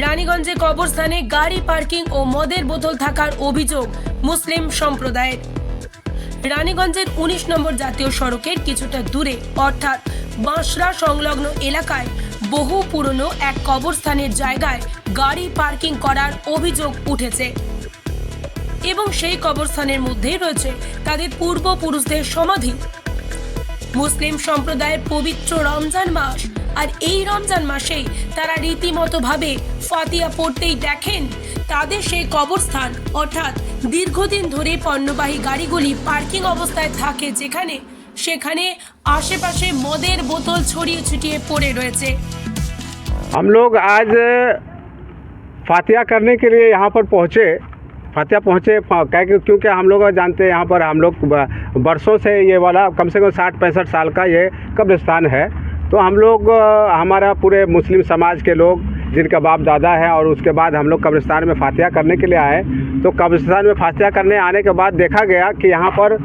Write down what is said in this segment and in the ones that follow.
রানীগঞ্জে কবরস্থানে গাড়ি, পার্কিং ও মদের বোতল থাকার অভিযোগ মুসলিম সম্প্রদায়ের। রানীগঞ্জের উনিশ নম্বর জাতীয় সড়কের কিছুটা দূরে, অর্থাৎ বাঁশরা সংলগ্ন এলাকায় বহু পুরনো এক কবরস্থানের জায়গায় গাড়ি, পার্কিং করার অভিযোগ উঠেছে। এবং সেই কবরস্থানের মধ্যেই রয়েছে তাদের পূর্বপুরুষদের সমাধি। মুসলিম সম্প্রদায়ের পবিত্র রমজান মাস আর এই রমজান মাসেই তারা রীতিমতো ভাবে ফাতিয়া পড়তেই দেখেন তাদের সেই কবরস্থান অর্থাৎ দীর্ঘদিন ধরে পণ্যবাহী গাড়িগুলি পার্কিং অবস্থায় থাকে যেখানে সেখানে আশেপাশে মদের বোতল ছড়িয়ে ছিটিয়ে পড়ে রয়েছে हम लोग आज फातिया करने के लिए यहाँ पर पहुँचे फातिया पहुँचे प- क्या कि- क्योंकि हम लोग जानते हैं यहाँ पर हम लोग ब- बरसों से ये वाला कम से कम साठ पैंसठ साल का ये कब्रिस्तान है तो हम लोग हमारा पूरे मुस्लिम समाज के लोग, जिनका बाप दादा है और उसके बाद हम लोग कब्रिस्तान में फातिया करने के लिए आए। तो कब्रिस्तान में फातिया करने आने के बाद देखा गया कि यहाँ पर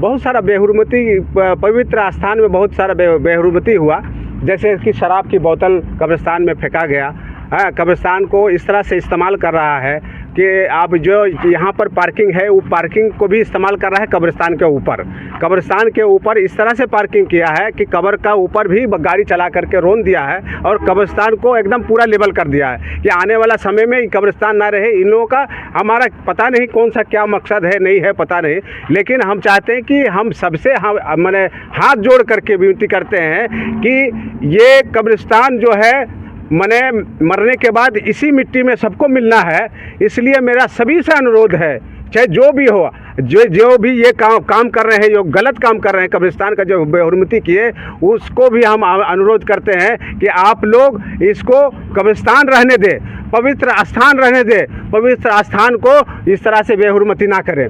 बहुत सारा बेहरमती पवित्र स्थान में बहुत सारा बेहरमती हुआ। जैसे कि शराब की बोतल कब्रिस्तान में फेंका गया। है, कब्रिस्तान को इस तरह से इस्तेमाल कर रहा है कि आप जो यहाँ पर पार्किंग है, वो पार्किंग को भी इस्तेमाल कर रहा है कब्रिस्तान के ऊपर। कब्रिस्तान के ऊपर इस तरह से पार्किंग किया है कि कब्र का ऊपर भी गाड़ी चला करके रोन दिया है और कब्रिस्तान को एकदम पूरा लेवल कर दिया है कि आने वाला समय में कब्रिस्तान ना रहे। इन लोगों का हमारा पता नहीं कौन सा क्या मकसद है, नहीं है, पता नहीं। लेकिन हम चाहते हैं कि हम सबसे हम, मैंने हाथ जोड़ करके विनती करते हैं कि ये कब्रिस्तान जो है मैंने मरने के बाद इसी मिट्टी में सबको मिलना है, इसलिए मेरा सभी से अनुरोध है, चाहे जो भी हो, जो जो भी ये काम काम कर रहे हैं, जो गलत काम कर रहे हैं, कब्रिस्तान का जो बेहरमती किए, उसको भी हम अनुरोध करते हैं कि आप लोग इसको कब्रिस्तान रहने दें, पवित्र स्थान रहने दें, पवित्र स्थान को इस तरह से बेहरमती ना करें।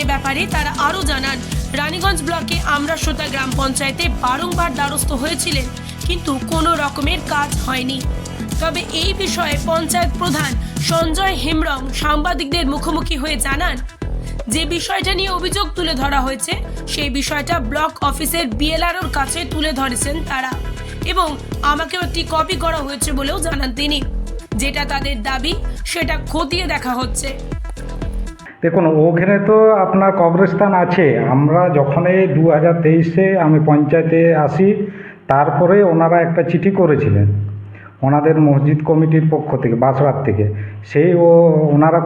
এ ব্যাপারে তারা আরও জানান, রানীগঞ্জ ব্লকে আমরাসোতা গ্রাম পঞ্চায়েতে বারংবার দ্বারস্থ হয়েছিলেন, কিন্তু কোনো রকমের কাজ হয়নি। তবে এই বিষয়ে পঞ্চায়েত প্রধান সঞ্জয় হেমব্রম সাংবাদিকদের মুখোমুখি হয়ে জানান, যে বিষয়টা নিয়ে অভিযোগ তুলে ধরা হয়েছে, সেই বিষয়টা ব্লক অফিসের বিএলআরওর কাছে তুলে ধরেছেন তারা এবং আমাকেও একটি কপি করা হয়েছে বলেও জানান তিনি। যেটা তাদের দাবি, সেটা খতিয়ে দেখা হচ্ছে। দেখুন, ওখানে তো আপনার কবরস্থান আছে। আমরা যখন এই দু হাজার তেইশে আমি পঞ্চায়েতে আসি, তারপরে ওনারা একটা চিঠি করেছিলেন, ওনাদের মসজিদ কমিটির পক্ষ থেকে বাসরাত থেকে। সেই ও, ওনারা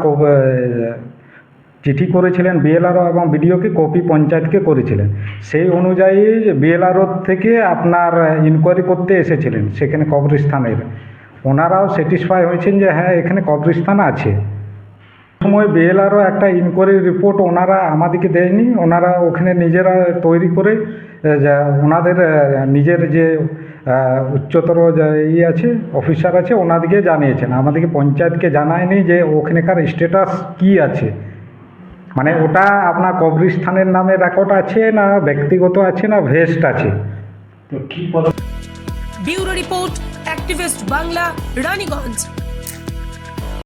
চিঠি করেছিলেন বিএলআরও এবং বিডিওকে, কপি পঞ্চায়েতকে করেছিলেন। সেই অনুযায়ী বিএলআরও থেকে আপনার ইনকোয়ারি করতে এসেছিলেন, সেখানে কবরস্থানের। ওনারাও স্যাটিসফাই হয়েছেন যে হ্যাঁ এখানে কবরস্থান আছে। সময় বিএলআরও একটা ইনকোয়ারি রিপোর্ট ওনারা আমাদেরকে দেয়নি। ওনারা ওখানে নিজেরা তৈরি করে যা ওনাদের নিজের যে উচ্চতর যা ই আছে অফিসার আছে ওনাদেরকে জানিয়েছেন। আমাদেরকে পঞ্চায়েতকে জানায়নি যে ওখানেকার স্ট্যাটাস কি আছে। মানে ওটা আপনার কবরস্থানের নামে রেকর্ড আছে না ব্যক্তিগত আছে না ভেস্ট আছে? তো কি bureau report activist Bangla Raniganj.